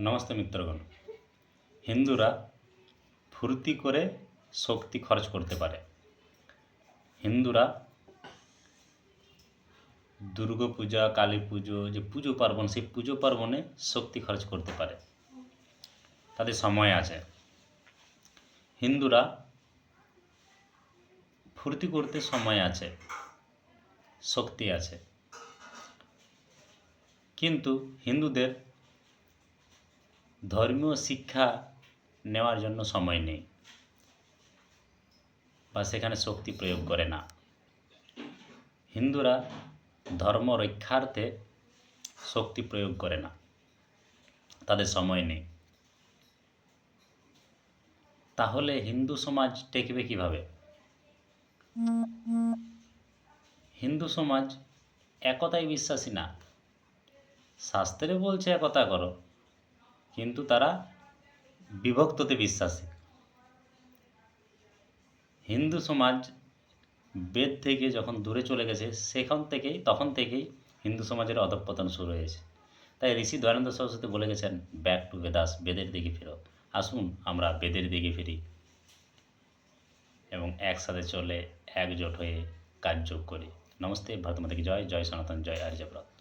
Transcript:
নমস্তে মিত্রগণ। হিন্দুরা ফুর্তি করে শক্তি খরচ করতে পারে। হিন্দুরা দুর্গা পূজা, কালী পুজো, যে পুজো পার্বণ, সেই পুজো পার্বণে শক্তি খরচ করতে পারে। তাদের সময় আছে। হিন্দুরা ফুর্তি করতে সময় আছে, শক্তি আছে। কিন্তু হিন্দুদের ধর্মীয় শিক্ষা নেওয়ার জন্য সময় নেই বা সেখানে শক্তি প্রয়োগ করে না। হিন্দুরা ধর্ম রক্ষার্থে শক্তি প্রয়োগ করে না। তাদের সময় নেই। তাহলে হিন্দু সমাজ টেকবে কীভাবে? হিন্দু সমাজ একতায় বিশ্বাসী না। শাস্ত্রে বলছে একতা করো। কিন্তু তারা বিভক্ততে বিশ্বাসী। হিন্দু সমাজ বেদ থেকে যখন দূরে চলে গেছে, সেখান থেকেই, তখন থেকেই হিন্দু সমাজের অধঃপতন শুরু হয়েছে। তাই ঋষি দয়ানন্দ সরস্বতী বলে গেছেন ব্যাক টু বেদাস বেদের দিকে ফেরো। আসুন, আমরা বেদের দিকে ফিরি। এবং একসাথে চলে একজোট হয়ে কার্য করি। নমস্তে, ভারত মাতা কি জয়। জয় সনাতন, জয় আর্যব্রত।